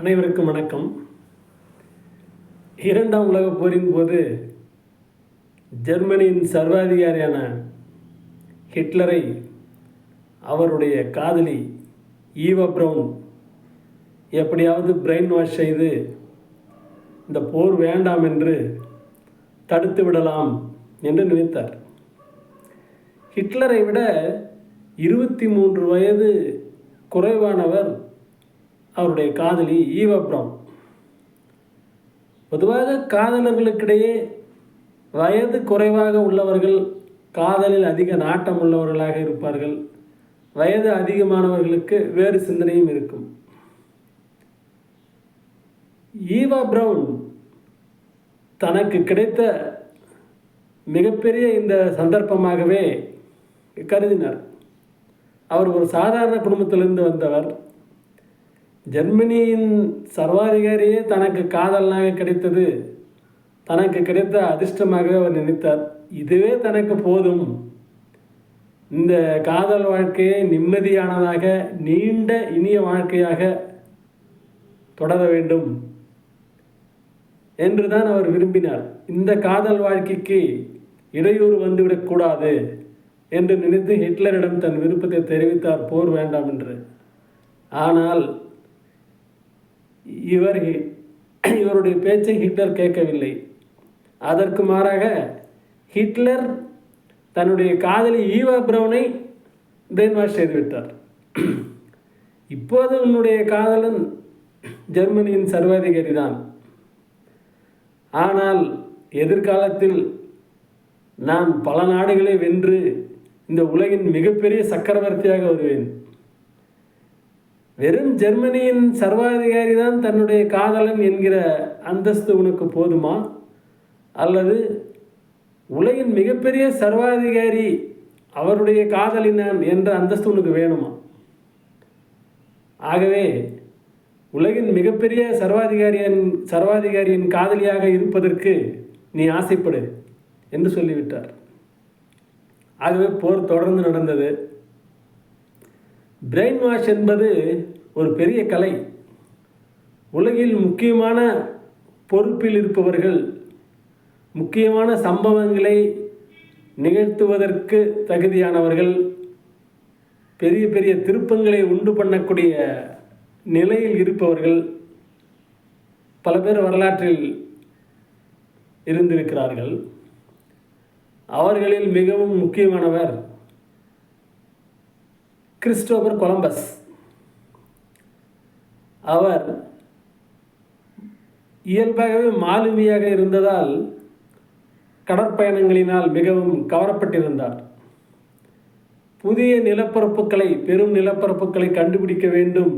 அனைவருக்கும் வணக்கம். இரண்டாம் உலகப் போரின் போது ஜெர்மனியின் சர்வாதிகாரியான ஹிட்லரை அவருடைய காதலி ஈவா பிரவுன் எப்படியாவது பிரெயின் வாஷ் செய்து இந்த போர் வேண்டாம் என்று தடுத்து விடலாம் என்று நினைத்தார். ஹிட்லரை விட இருபத்தி மூன்று வயது குறைவானவர் அவருடைய காதலி ஈவா பிரவுன் பொதுவாக காதலர்களுக்கிடையே வயது குறைவாக உள்ளவர்கள் காதலில் அதிக நாட்டம் உள்ளவர்களாக இருப்பார்கள். வயது அதிகமானவர்களுக்கு வேறு சிந்தனையும் இருக்கும். ஈவா பிரவுன் தனக்கு கிடைத்த மிகப்பெரிய இந்த சந்தர்ப்பமாகவே கருதினார். அவர் ஒரு சாதாரண குடும்பத்திலிருந்து வந்தவர். ஜெர்மனியின் சர்வாதிகாரியே தனக்கு காதலனாக கிடைத்தது. தனக்கு கிடைத்த அதிர்ஷ்டமாக அவர் நினைத்தார். இதுவே தனக்கு போதும். இந்த காதல் வாழ்க்கையை நிம்மதியானதாக நீண்ட இனிய வாழ்க்கையாக தொடர வேண்டும் என்று தான் அவர் விரும்பினார். இந்த காதல் வாழ்க்கைக்கு இடையூறு வந்துவிடக்கூடாது என்று நினைத்து ஹிட்லரிடம் தன் விருப்பத்தை தெரிவித்தார். போர் வேண்டாம் என்று. ஆனால் இவர் இவருடைய பேச்சை ஹிட்லர் கேட்கவில்லை. அதற்கு மாறாக ஹிட்லர் தன்னுடைய காதலி ஈவா பிரவுனை பிரெயின் வாஷ் செய்துவிட்டார். இப்போது உன்னுடைய காதலன் ஜெர்மனியின் சர்வாதிகாரி தான் ஆனால் எதிர்காலத்தில் நான் பல நாடுகளை வென்று இந்த உலகின் மிகப்பெரிய சக்கரவர்த்தியாக வருவேன். வெறும் ஜெர்மனியின் சர்வாதிகாரி தான் தன்னுடைய காதலன் என்கிற அந்தஸ்து உனக்கு போதுமா? அல்லது உலகின் மிகப்பெரிய சர்வாதிகாரி அவருடைய காதலினான் என்ற அந்தஸ்து உனக்கு வேணுமா? ஆகவே உலகின் மிகப்பெரிய சர்வாதிகாரியின் சர்வாதிகாரியின் காதலியாக இருப்பதற்கு நீ ஆசைப்படு என்று சொல்லிவிட்டார். ஆகவே போர் தொடர்ந்து நடந்தது. பிரெயின் வாஷ் என்பது ஒரு பெரிய கலை. உலகில் முக்கியமான பொறுப்பில் இருப்பவர்கள் முக்கியமான சம்பவங்களை நிகழ்த்துவதற்கு தகுதியானவர்கள் பெரிய பெரிய திருப்பங்களை உண்டு பண்ணக்கூடிய நிலையில் இருப்பவர்கள் பல பேர் வரலாற்றில் இருந்திருக்கிறார்கள். அவர்களில் மிகவும் முக்கியமானவர் கிறிஸ்டோபர் கொலம்பஸ். அவர் இயல்பாகவே மாலுமியாக இருந்ததால் கடற்பயணங்களினால் மிகவும் கவரப்பட்டிருந்தார். புதிய நிலப்பரப்புகளை பெரும் நிலப்பரப்புகளை கண்டுபிடிக்க வேண்டும்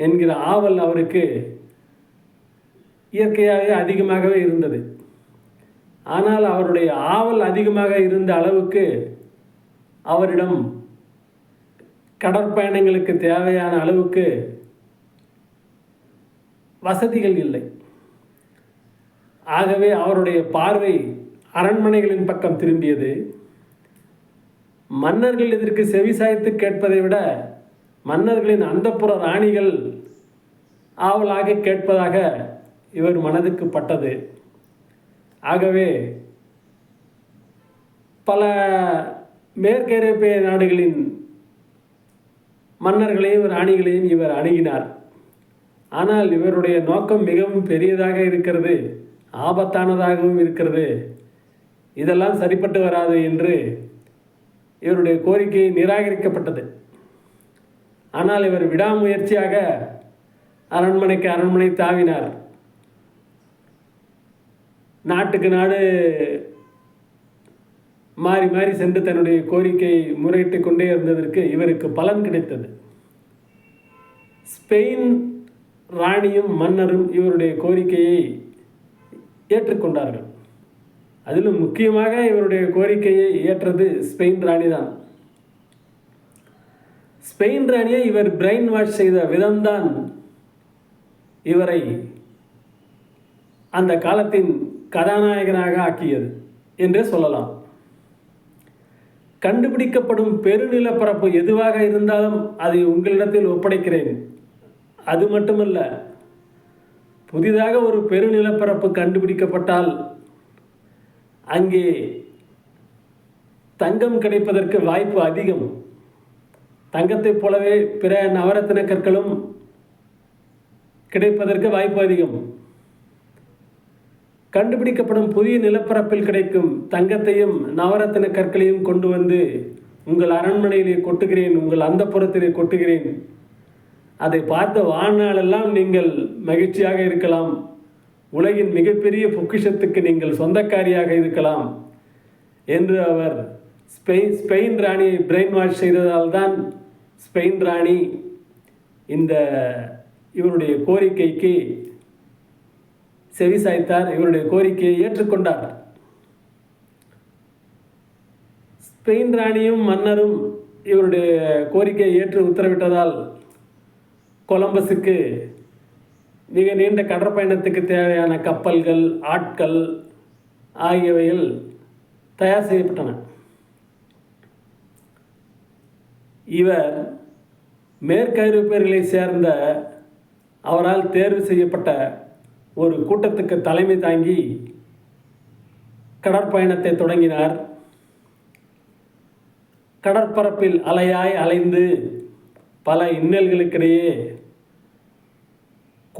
என்கிற ஆவல் அவருக்கு இயற்கையாகவே அதிகமாகவே இருந்தது. ஆனால் அவருடைய ஆவல் அதிகமாக இருந்த அளவுக்கு அவரிடம் கடற்பயணங்களுக்கு தேவையான அளவுக்கு வசதிகள் இல்லை. ஆகவே அவருடைய பார்வை அரண்மனைகளின் பக்கம் திரும்பியது. மன்னர்கள் இதற்கு செவிசாய்த்து கேட்பதை விட மன்னர்களின் அந்தப்புற ராணிகள் ஆவலாக கேட்பதாக இவர் மனதுக்கு பட்டது. ஆகவே பல மேற்கேரோப்பிய நாடுகளின் மன்னர்களையும் ராணிகளையும் இவர் அணுகினார். ஆனால் இவருடைய நோக்கம் மிகவும் பெரியதாக இருக்கிறது ஆபத்தானதாகவும் இருக்கிறது. இதெல்லாம் சரிப்பட்டு வராது என்று இவருடைய கோரிக்கை நிராகரிக்கப்பட்டது. ஆனால் இவர் விடாமுயற்சியாக அரண்மனைக்கு அரண்மனை தாவினார். நாட்டுக்கு நாடு மாறி மாறி சென்று தன்னுடைய கோரிக்கை முறையிட்டு கொண்டே இருந்ததற்கு இவருக்கு பலன் கிடைத்தது. ஸ்பெயின் ராணியும் மன்னரும் இவருடைய கோரிக்கையை ஏற்றுக்கொண்டார்கள். அதிலும் முக்கியமாக இவருடைய கோரிக்கையை ஏற்றது ஸ்பெயின் ராணி தான் ஸ்பெயின் ராணியை இவர் பிரெயின் வாஷ் செய்த விதம்தான் இவரை அந்த காலத்தின் கதாநாயகனாக ஆக்கியது என்றே சொல்லலாம். கண்டுபிடிக்கப்படும் பெருநிலப்பரப்பு எதுவாக இருந்தாலும் அதை உங்களிடத்தில் ஒப்படைக்கிறேன். அது மட்டுமல்ல புதிதாக ஒரு பெருநிலப்பரப்பு கண்டுபிடிக்கப்பட்டால் அங்கே தங்கம் கிடைப்பதற்கு வாய்ப்பு அதிகம். தங்கத்தைப் போலவே பிற நவரத்தின கற்களும் கிடைப்பதற்கு வாய்ப்பு அதிகம். கண்டுபிடிக்கப்படும் புதிய நிலப்பரப்பில் கிடைக்கும் தங்கத்தையும் நவரத்தின கற்களையும் கொண்டு வந்து உங்கள் அரண்மனையிலே கொட்டுகிறேன் உங்கள் அந்தப்புறத்திலே கொட்டுகிறேன். அதை பார்த்த வாழ்நாளெல்லாம் நீங்கள் மகிழ்ச்சியாக இருக்கலாம். உலகின் மிகப்பெரிய பொக்கிஷத்துக்கு நீங்கள் சொந்தக்காரியாக இருக்கலாம். என்று அவர் ஸ்பெயின் ஸ்பெயின் ராணியை பிரெயின் வாஷ் செய்ததால் தான் ஸ்பெயின் ராணி இந்த இவருடைய கோரிக்கைக்கு செவிசாய்த்தார் இவருடைய கோரிக்கையை ஏற்றுக்கொண்டார். ஸ்பெயின் ராணியும் மன்னரும் இவருடைய கோரிக்கையை ஏற்று உத்தரவிட்டதால் கொலம்பஸுக்கு மிக நீண்ட கடற்பயணத்துக்கு தேவையான கப்பல்கள் ஆட்கள் ஆகியவைகள் தயார் செய்யப்பட்டன. இவர் மேற்கைரோப்பியர்களை சேர்ந்த அவரால் தேர்வு செய்யப்பட்ட ஒரு கூட்டத்துக்கு தலைமை தாங்கி கடற்பயணத்தை தொடங்கினார். கடற்பரப்பில் அலையாய் அலைந்து பல இன்னல்களுக்கிடையே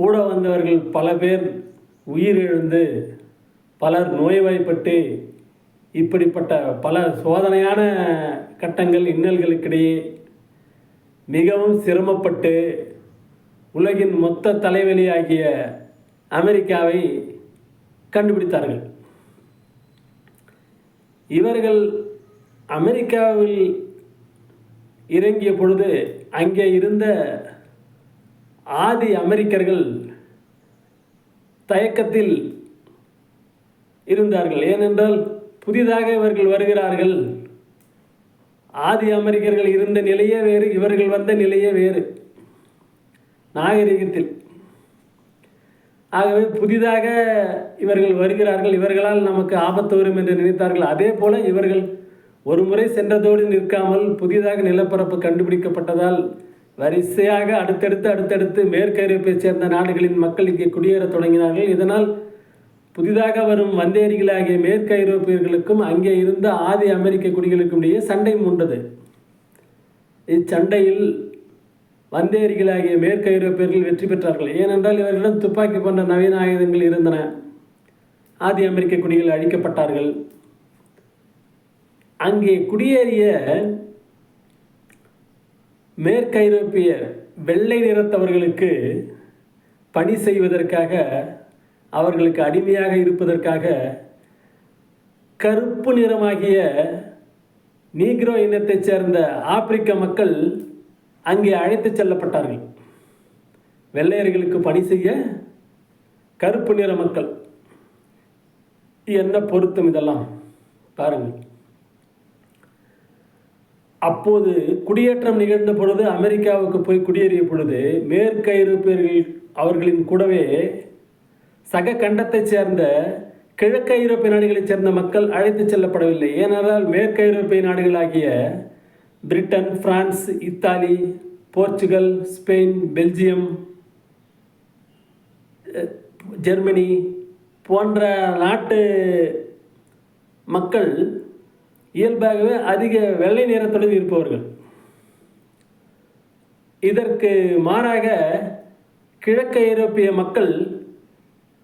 கூட வந்தவர்கள் பல பேர் உயிரிழந்து பலர் நோய்வாய்ப்பட்டு இப்படிப்பட்ட பல சோதனையான கட்டங்கள் இன்னல்களுக்கிடையே மிகவும் சிரமப்பட்டு உலகின் மொத்த தலைவலியாகிய அமெரிக்காவை கண்டுபிடித்தார்கள். இவர்கள் அமெரிக்காவில் இறங்கிய பொழுது அங்கே இருந்த ஆதி அமெரிக்கர்கள் தயக்கத்தில் இருந்தார்கள். ஏனென்றால் புதிதாக இவர்கள் வருகிறார்கள். ஆதி அமெரிக்கர்கள் இருந்த நிலையே வேறு இவர்கள் வந்த நிலையே வேறு. நாகரிகத்தில். ஆகவே புதிதாக இவர்கள் வருகிறார்கள். இவர்களால் நமக்கு ஆபத்து வரும் என்று நினைத்தார்கள். அதே போல இவர்கள் ஒரு முறை சென்றதோடு நிற்காமல் புதிதாக நிலப்பரப்பு கண்டுபிடிக்கப்பட்டதால் வரிசையாக அடுத்தடுத்து அடுத்தடுத்து மேற்கு ஐரோப்பியைச் சேர்ந்த நாடுகளின் மக்கள் இங்கே குடியேறத் தொடங்கினார்கள். இதனால் புதிதாக வரும் வந்தேரிகளாகிய மேற்கு ஐரோப்பியர்களுக்கும் அங்கே இருந்த ஆதி அமெரிக்க குடிகளுக்கும் இடையே சண்டை மூண்டது. இச்சண்டையில் வந்தேரிகளாகிய மேற்கு ஐரோப்பியர்கள் வெற்றி பெற்றார்கள். ஏனென்றால் இவர்களிடம் துப்பாக்கி போன்ற நவீன ஆயுதங்கள் இருந்தன. ஆதி அமெரிக்க குடிகள் அழிக்கப்பட்டார்கள். அங்கே குடியேறிய மேற்கு ஐரோப்பிய வெள்ளை நிறத்தவர்களுக்கு பணி செய்வதற்காக அவர்களுக்கு அடிமையாக இருப்பதற்காக கருப்பு நிறமாகிய நீக்ரோ இனத்தைச் சேர்ந்த ஆப்பிரிக்க மக்கள் அங்கே அழைத்துச் செல்லப்பட்டார்கள். வெள்ளையர்களுக்கு பணி செய்ய கருப்பு நிற மக்கள். என்ன பொருத்தம் இதெல்லாம்? பாருங்கள். அப்போது குடியேற்றம் நிகழ்ந்த பொழுது அமெரிக்காவுக்கு போய் குடியேறிய பொழுது மேற்கு ஐரோப்பியர்கள் அவர்களின் கூடவே சக கண்டத்தைச் சேர்ந்த கிழக்கு ஐரோப்பிய நாடுகளைச் சேர்ந்த மக்கள் அழைத்துச் செல்லப்படவில்லை. ஏனென்றால் மேற்கு ஐரோப்பிய நாடுகளாகிய Britain France Italy Portugal Spain Belgium Germany போன்ற நாட்டு மக்கள் இயல்பாகவே அதிக வெள்ளை நிறத்துடன் இருப்பவர்கள். இதற்கு மாறாக கிழக்கு ஐரோப்பிய மக்கள்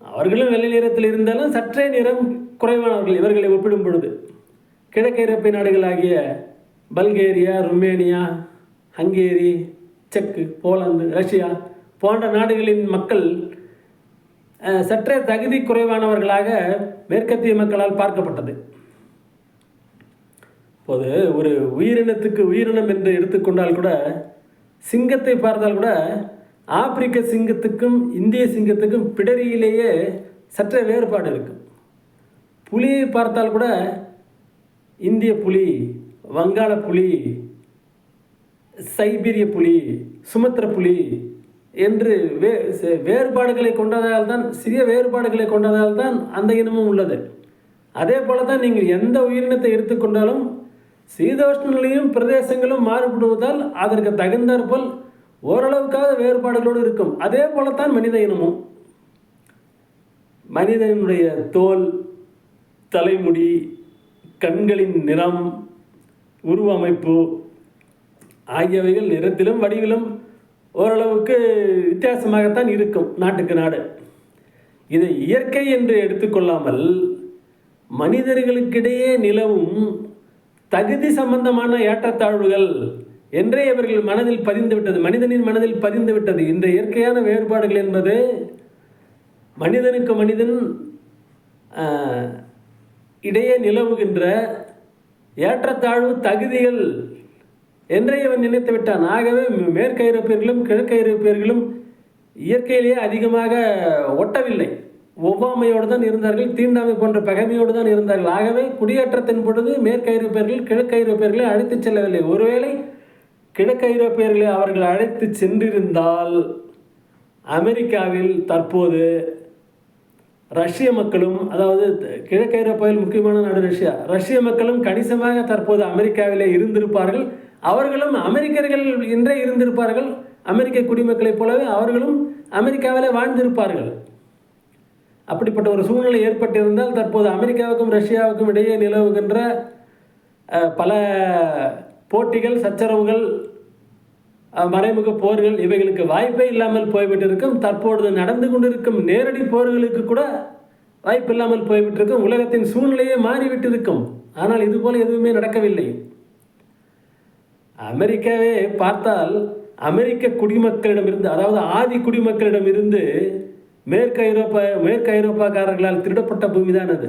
அவர்களும் வெள்ளை நிறத்தில் இருந்தாலும் சற்றே நிறம் குறைவானவர்கள் இவர்களை ஒப்பிடும் பொழுது. கிழக்கு ஐரோப்பிய நாடுகளாகிய பல்கேரியா ருமேனியா ஹங்கேரி செக்கு போலந்து ரஷ்யா போன்ற நாடுகளின் மக்கள் சற்றே தகுதி குறைவானவர்களாக மேற்கத்திய மக்களால் பார்க்கப்பட்டது. இப்போது ஒரு உயிரினத்துக்கு உயிரினம் என்று எடுத்துக்கொண்டால் கூட சிங்கத்தை பார்த்தால் கூட ஆப்பிரிக்க சிங்கத்துக்கும் இந்திய சிங்கத்துக்கும் பிடரியிலேயே சற்றே வேறுபாடு இருக்கும் புலியை பார்த்தால் கூட இந்திய புலி வங்காள புலி சைபீரிய புலி சுமத்திர புலி என்று வே சே- வேறுபாடுகளை கொண்டதால் தான் சிறிய வேறுபாடுகளை கொண்டதால் தான் அந்த இனமும் உள்ளது. அதே போல தான் நீங்கள் எந்த உயிரினத்தை எடுத்துக்கொண்டாலும் சீதோஷ்ணநிலையும் பிரதேசங்களும் மாறுபடுவதால் அதற்கு தகுந்தாற்போல் ஓரளவுக்காக வேறுபாடுகளோடு இருக்கும். அதே போலத்தான் மனித இனமும். மனிதனுடைய தோல் தலைமுடி கண்களின் நிறம் உருவமைப்பு ஆகியவைகள் நிறத்திலும் வடிவிலும் ஓரளவுக்கு வித்தியாசமாகத்தான் இருக்கும் நாட்டுக்கு நாடு. இதை இயற்கை என்று எடுத்துக்கொள்ளாமல் மனிதர்களுக்கிடையே நிலவும் தகுதி சம்பந்தமான ஏற்றத்தாழ்வுகள் என்றே இவர்கள் மனதில் பதிந்து விட்டது மனிதனின் மனதில் பதிந்து விட்டது இந்த இயற்கையான வேறுபாடுகள் என்பது மனிதனுக்கு மனிதன் இடையே நிலவுகின்ற ஏற்றத்தாழ்வு தகுதிகள் என்றே இவன் நினைத்து விட்டான். ஆகவே மேற்கு ஐரோப்பியர்களும் கிழக்கு ஐரோப்பியர்களும் இயற்கையிலேயே அதிகமாக ஒட்டவில்லை. ஒவ்வாமையோடு தான் இருந்தார்கள் தீண்டாமை போன்ற பகைமையோடு தான் இருந்தார்கள். ஆகவே குடியேற்றத்தின் பொழுது மேற்கு ஐரோப்பியர்கள் கிழக்கு ஐரோப்பியர்களை அழைத்துச் செல்லவில்லை. ஒருவேளை கிழக்கு ஐரோப்பியர்களை அவர்கள் அழைத்து சென்றிருந்தால் அமெரிக்காவில் தற்போது ரஷ்ய மக்களும் அதாவது கிழக்கு ஐரோப்பாவில் முக்கியமான நாடு ரஷ்யா ரஷ்ய மக்களும் கணிசமாக தற்போது அமெரிக்காவிலே இருந்திருப்பார்கள். அவர்களும் அமெரிக்கர்கள் என்றே இருந்திருப்பார்கள். அமெரிக்க குடிமக்களைப் போலவே அவர்களும் அமெரிக்காவிலே வாழ்ந்திருப்பார்கள். அப்படிப்பட்ட ஒரு சூழ்நிலை ஏற்பட்டிருந்தால் தற்போது அமெரிக்காவுக்கும் ரஷ்யாவுக்கும் இடையே நிலவுகின்ற பல போட்டிகள் சச்சரவுகள் மறைமுக போர்கள் இவைகளுக்கு வாய்ப்பே இல்லாமல் போய்விட்டிருக்கும். தற்பொழுது நடந்து கொண்டிருக்கும் நேரடி போர்களுக்கு கூட வாய்ப்பு இல்லாமல் போய்விட்டிருக்கும். உலகத்தின் சூழ்நிலையே மாறிவிட்டிருக்கும். ஆனால் இதுபோல் எதுவுமே நடக்கவில்லை. அமெரிக்காவே பார்த்தால் அமெரிக்க குடிமக்களிடமிருந்து அதாவது ஆதி குடிமக்களிடமிருந்து மேற்கு ஐரோப்பா மேற்கு ஐரோப்பாக்காரர்களால் திருடப்பட்ட பூமி தான் அது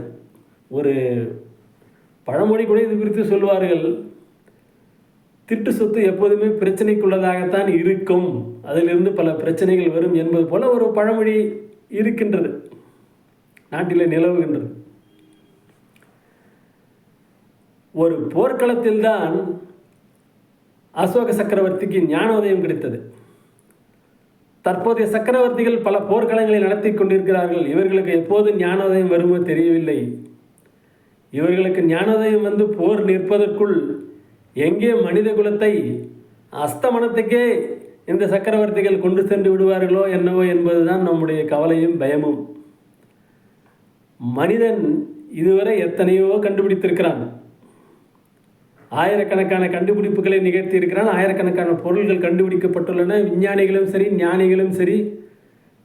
ஒரு பழமொழி கூட இது குறித்து சொல்வார்கள் திருட்டு சொத்து எப்போதுமே பிரச்சனைக்குள்ளதாகத்தான் இருக்கும். அதிலிருந்து பல பிரச்சனைகள் வரும் என்பது போல ஒரு பழமொழி இருக்கின்றது. நாட்டில் நிலவுகின்றது. ஒரு போர்க்களத்தில்தான் அசோக சக்கரவர்த்திக்கு ஞானோதயம் கிடைத்தது. தற்போதைய சக்கரவர்த்திகள் பல போர்க்களங்களை நடத்தி கொண்டிருக்கிறார்கள். இவர்களுக்கு எப்போது ஞானோதயம் வருமோ தெரியவில்லை. இவர்களுக்கு ஞானோதயம் வந்து போர் நிற்பதற்குள் எங்கே மனித குலத்தை அஸ்தமனத்துக்கே இந்த சக்கரவர்த்திகள் கொண்டு சென்று விடுவார்களோ என்னவோ என்பதுதான் நம்முடைய கவலையும் பயமும். மனிதன் இதுவரை எத்தனையோ கண்டுபிடித்திருக்கிறான். ஆயிரக்கணக்கான கண்டுபிடிப்புகளை நிகழ்த்தி இருக்கிறான் ஆயிரக்கணக்கான பொருள்கள் கண்டுபிடிக்கப்பட்டுள்ளன. விஞ்ஞானிகளும் சரி ஞானிகளும் சரி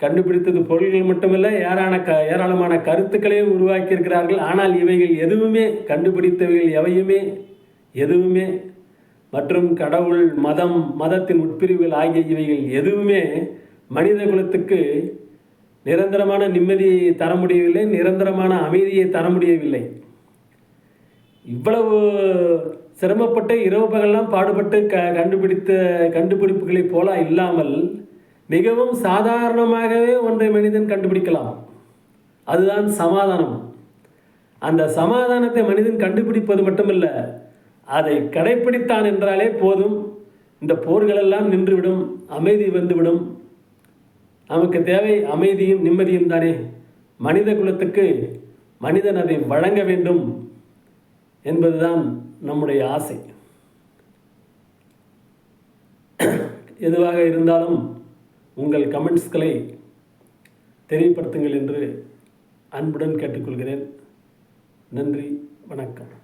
கண்டுபிடித்தது பொருள்கள் மட்டுமல்ல ஏராள க ஏராளமான கருத்துக்களையும் உருவாக்கியிருக்கிறார்கள். ஆனால் இவைகள் எதுவுமே கண்டுபிடித்தவைகள் எவையுமே எதுவுமே மற்றும் கடவுள் மதம் மதத்தின் உட்பிரிவுகள் ஆகிய இவைகள் எதுவுமே மனித குலத்துக்கு நிரந்தரமான நிம்மதியை தர முடியவில்லை நிரந்தரமான அமைதியை தர முடியவில்லை. இவ்வளவு சிரமப்பட்டு இரவு பகல்லாம் பாடுபட்டு க கண்டுபிடித்த கண்டுபிடிப்புகளைப் போல இல்லாமல் மிகவும் சாதாரணமாகவே ஒன்றை மனிதன் கண்டுபிடிக்கலாம். அதுதான் சமாதானம். அந்த சமாதானத்தை மனிதன் கண்டுபிடிப்பது மட்டுமல்ல அதை கடைப்பிடித்தான் என்றாலே போதும். இந்த போர்களெல்லாம் நின்றுவிடும் அமைதி வந்துவிடும். நமக்கு தேவை அமைதியும் நிம்மதியும் தானே. மனித குலத்துக்கு மனிதன் அதை வழங்க வேண்டும். என்பதுதான் நம்முடைய ஆசை. எதுவாக இருந்தாலும் உங்கள் கமெண்ட்ஸ்களை தெரியப்படுத்துங்கள் என்று அன்புடன் கேட்டுக்கொள்கிறேன். நன்றி வணக்கம்.